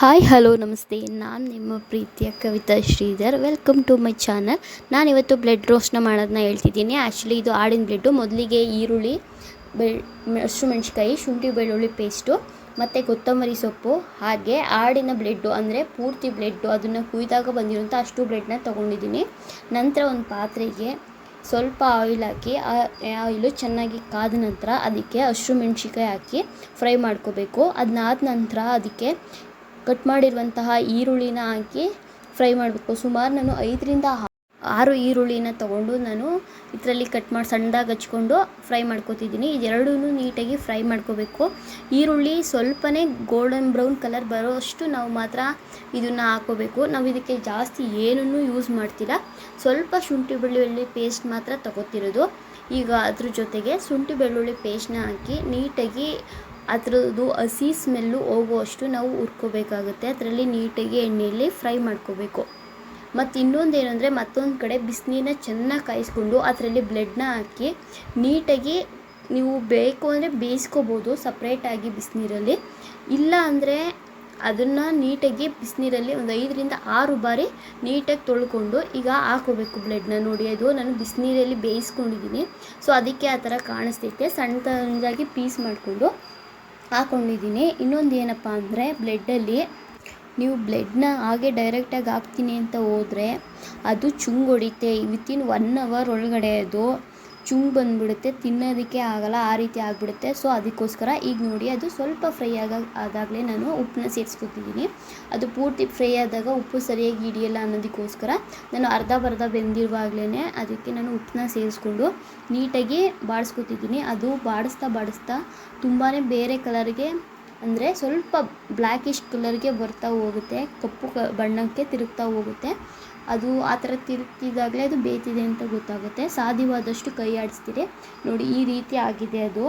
Hi, hello, ನಮಸ್ತೆ. ನಾನು ನಿಮ್ಮ ಪ್ರೀತಿಯ Kavitha Sridhar. Welcome to my channel ನಾನಿವತ್ತು ಬ್ಲೆಡ್ ರೋಸ್ಟ್ನ ಮಾಡೋದನ್ನ ಹೇಳ್ತಿದ್ದೀನಿ. ಆ್ಯಕ್ಚುಲಿ ಇದು ಆಡಿನ ಬ್ಲೆಡ್ಡು ಮೊದಲಿಗೆ ಈರುಳ್ಳಿ, ಬೆಳ್, ಹಸಿರು ಮೆಣಸಿಕಾಯಿ ಶುಂಠಿ, ಬೆಳ್ಳುಳ್ಳಿ ಪೇಸ್ಟು ಮತ್ತು ಕೊತ್ತಂಬರಿ ಸೊಪ್ಪು, ಹಾಗೆ ಆಡಿನ ಬ್ಲೆಡ್ಡು ಅಂದರೆ ಪೂರ್ತಿ ಬ್ಲೆಡ್ಡು ಅದನ್ನು ಕುಯ್ದಾಗ ಬಂದಿರೋಂಥ ಅಷ್ಟು ಬ್ಲೆಡ್ನ ತೊಗೊಂಡಿದ್ದೀನಿ. ನಂತರ ಒಂದು ಪಾತ್ರೆಗೆ ಸ್ವಲ್ಪ ಆಯಿಲ್ ಹಾಕಿ ಆಯಿಲು ಚೆನ್ನಾಗಿ ಕಾದ ನಂತರ ಅದಕ್ಕೆ ಹಸಿರು ಮೆಣಸಿಕಾಯಿ ಹಾಕಿ ಫ್ರೈ ಮಾಡ್ಕೋಬೇಕು. ಅದನ್ನಾದ ನಂತರ ಅದಕ್ಕೆ ಕಟ್ ಮಾಡಿರುವಂತಹ ಈರುಳ್ಳಿನ ಹಾಕಿ ಫ್ರೈ ಮಾಡಬೇಕು. ಸುಮಾರು ನಾನು ಐದರಿಂದ ಆರು ಈರುಳ್ಳಿನ ತಗೊಂಡು ನಾನು ಇದರಲ್ಲಿ ಕಟ್ ಮಾಡಿ ಸಣ್ಣದಾಗಿ ಹಚ್ಕೊಂಡು ಫ್ರೈ ಮಾಡ್ಕೋತಿದ್ದೀನಿ. ಇದೆರಡೂ ನೀಟಾಗಿ ಫ್ರೈ ಮಾಡ್ಕೋಬೇಕು. ಈರುಳ್ಳಿ ಸ್ವಲ್ಪನೇ ಗೋಲ್ಡನ್ ಬ್ರೌನ್ ಕಲರ್ ಬರೋಷ್ಟು ನಾವು ಮಾತ್ರ ಇದನ್ನು ಹಾಕೋಬೇಕು. ನಾವು ಇದಕ್ಕೆ ಜಾಸ್ತಿ ಏನನ್ನೂ ಯೂಸ್ ಮಾಡ್ತಿಲ್ಲ. ಸ್ವಲ್ಪ ಶುಂಠಿ ಬೆಳ್ಳುಳ್ಳಿ ಪೇಸ್ಟ್ ಮಾತ್ರ ತಗೋತಿರೋದು. ಈಗ ಅದ್ರ ಜೊತೆಗೆ ಶುಂಠಿ ಬೆಳ್ಳುಳ್ಳಿ ಪೇಸ್ಟ್ನ ಹಾಕಿ ನೀಟಾಗಿ ಅದರದ್ದು ಹಸಿ ಸ್ಮೆಲ್ಲು ಹೋಗುವಷ್ಟು ನಾವು ಹುರ್ಕೋಬೇಕಾಗುತ್ತೆ. ಅದರಲ್ಲಿ ನೀಟಾಗಿ ಎಣ್ಣೆಯಲ್ಲಿ ಫ್ರೈ ಮಾಡ್ಕೋಬೇಕು. ಮತ್ತು ಇನ್ನೊಂದು ಏನಂದರೆ ಮತ್ತೊಂದು ಕಡೆ ಬಿಸಿನೀರನ್ನ ಚೆನ್ನಾಗಿ ಕಾಯಿಸ್ಕೊಂಡು ಅದರಲ್ಲಿ ಬ್ಲೆಡ್ನ ಹಾಕಿ ನೀಟಾಗಿ ನೀವು ಬೇಕು ಅಂದರೆ ಬೇಯಿಸ್ಕೋಬೋದು ಸಪ್ರೇಟಾಗಿ ಬಿಸಿನೀರಲ್ಲಿ. ಇಲ್ಲ ಅಂದರೆ ಅದನ್ನು ನೀಟಾಗಿ ಬಿಸಿನೀರಲ್ಲಿ ಒಂದು ಐದರಿಂದ ಆರು ಬಾರಿ ನೀಟಾಗಿ ತೊಳ್ಕೊಂಡು ಈಗ ಹಾಕೋಬೇಕು ಬ್ಲೆಡ್ನ. ನೋಡಿ ಅದು ನಾನು ಬಿಸಿನೀರಲ್ಲಿ ಬೇಯಿಸ್ಕೊಂಡಿದ್ದೀನಿ ಸೊ ಅದಕ್ಕೆ ಆ ಥರ ಕಾಣಿಸ್ತೈತೆ. ಸಣ್ಣ ಸಣ್ಣದಾಗಿ ಪೀಸ್ ಮಾಡಿಕೊಂಡು ಹಾಕ್ಕೊಂಡಿದ್ದೀನಿ ಇನ್ನೊಂದು ಏನಪ್ಪ ಅಂದರೆ ಬ್ಲೆಡ್ಡಲ್ಲಿ ನೀವು ಬ್ಲೆಡ್ನ ಹಾಗೆ ಡೈರೆಕ್ಟಾಗಿ ಹಾಕ್ತೀನಿ ಅಂತ ಹೋದರೆ ಅದು ಚುಂಗ್ ಹೊಡಿತೆ. ವಿತಿನ್ ಒನ್ ಅವರ್ ಒಳಗಡೆ ಅದು ಚುಂಗ್ ಬಂದ್ಬಿಡುತ್ತೆ, ತಿನ್ನೋದಕ್ಕೆ ಆಗಲ್ಲ, ಆ ರೀತಿ ಆಗಿಬಿಡುತ್ತೆ. ಸೊ ಅದಕ್ಕೋಸ್ಕರ ಈಗ ನೋಡಿ, ಅದು ಸ್ವಲ್ಪ ಫ್ರೈ ಆಗ, ಆದಾಗಲೇ ನಾನು ಉಪ್ಪನ್ನ ಸೇರಿಸ್ಕೊತಿದ್ದೀನಿ. ಅದು ಪೂರ್ತಿ ಫ್ರೈ ಆದಾಗ ಉಪ್ಪು ಸರಿಯಾಗಿ ಹಿಡಿಯಲ್ಲ ಅನ್ನೋದಕ್ಕೋಸ್ಕರ ನಾನು ಅರ್ಧ ಬರ್ಧ ಬೆಂದಿರುವಾಗಲೇ ಅದಕ್ಕೆ ನಾನು ಉಪ್ಪನ್ನ ಸೇರಿಸ್ಕೊಂಡು ನೀಟಾಗಿ ಬಾಡಿಸ್ಕೊತಿದ್ದೀನಿ. ಅದು ಬಾಡಿಸ್ತಾ ಬಾಡಿಸ್ತಾ ತುಂಬಾ ಬೇರೆ ಕಲರ್ಗೆ ಅಂದರೆ ಸ್ವಲ್ಪ ಬ್ಲ್ಯಾಕಿಶ್ ಕಲರ್ಗೆ ಬರ್ತಾ ಹೋಗುತ್ತೆ, ಕಪ್ಪು ಕ, ಬಣ್ಣಕ್ಕೆ ತಿರುಗ್ತಾ ಹೋಗುತ್ತೆ. ಅದು ಆ ಥರ ತಿರುಗ್ತಿದ್ದಾಗಲೇ ಅದು ಬೇಯ್ತಿದೆ ಅಂತ ಗೊತ್ತಾಗುತ್ತೆ. ಸಾಧ್ಯವಾದಷ್ಟು ಕೈ ಆಡಿಸ್ತೀರಿ. ನೋಡಿ, ಈ ರೀತಿ ಆಗಿದೆ ಅದು.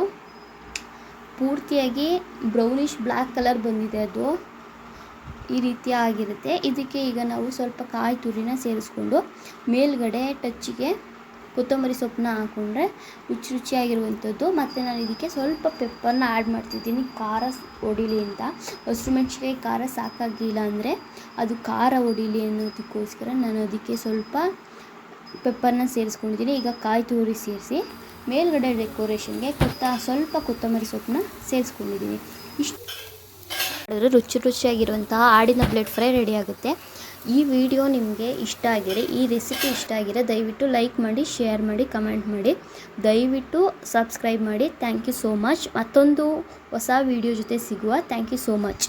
ಪೂರ್ತಿಯಾಗಿ ಬ್ರೌನಿಶ್ ಬ್ಲ್ಯಾಕ್ ಕಲರ್ ಬಂದಿದೆ ಅದು. ಈ ರೀತಿ ಆಗಿರುತ್ತೆ. ಇದಕ್ಕೆ ಈಗ ನಾವು ಸ್ವಲ್ಪ ಕಾಯಿ ತುರಿನ ಸೇರಿಸ್ಕೊಂಡು ಮೇಲ್ಗಡೆ ಟಚ್ಚಿಗೆ ಕೊತ್ತಂಬರಿ ಸೊಪ್ಪನ್ನ ಹಾಕ್ಕೊಂಡ್ರೆ ರುಚಿ ರುಚಿಯಾಗಿರುವಂಥದ್ದು. ಮತ್ತು ನಾನು ಇದಕ್ಕೆ ಸ್ವಲ್ಪ ಪೆಪ್ಪರ್ನ ಆ್ಯಡ್ ಮಾಡ್ತಿದ್ದೀನಿ. ಖಾರ ಹೊಡಿಲಿ ಅಂತ. ಹಸಿರು ಮೆಣಸಿಗೆ ಖಾರ ಸಾಕಾಗಿಲ್ಲ ಅಂದರೆ ಅದು ಖಾರ ಹೊಡಿಲಿ ಅನ್ನೋದಕ್ಕೋಸ್ಕರ ನಾನು ಅದಕ್ಕೆ ಸ್ವಲ್ಪ ಪೆಪ್ಪರ್ನ ಸೇರಿಸ್ಕೊಂಡಿದ್ದೀನಿ. ಈಗ ಕಾಯಿ ತುರಿ ಸೇರಿಸಿ ಮೇಲ್ಗಡೆ ಡೆಕೋರೇಷನ್ಗೆ ಕೊತ್ತ ಸ್ವಲ್ಪ ಕೊತ್ತಂಬರಿ ಸೊಪ್ಪನ್ನ ಸೇರಿಸ್ಕೊಂಡಿದ್ದೀನಿ. ಇಷ್ಟು. ರುಚಿ ರುಚಿಯಾಗಿರುವಂತಹ ಆಡಿನ ಪ್ಲೇಟ್ ಫ್ರೈ ರೆಡಿ ಆಗುತ್ತೆ. ಈ ವಿಡಿಯೋ ನಿಮಗೆ ಇಷ್ಟ ಆಗಿದೆ ಈ ರೆಸಿಪಿ ಇಷ್ಟ ಆಗಿದೆ ದಯವಿಟ್ಟು ಲೈಕ್ ಮಾಡಿ, ಶೇರ್ ಮಾಡಿ, ಕಮೆಂಟ್ ಮಾಡಿ. ದಯವಿಟ್ಟು ಸಬ್ಸ್ಕ್ರೈಬ್ ಮಾಡಿ. Thank you so much. ಮತ್ತೊಂದು ಹೊಸ ವಿಡಿಯೋ ಜೊತೆ ಸಿಗುವ. Thank you so much.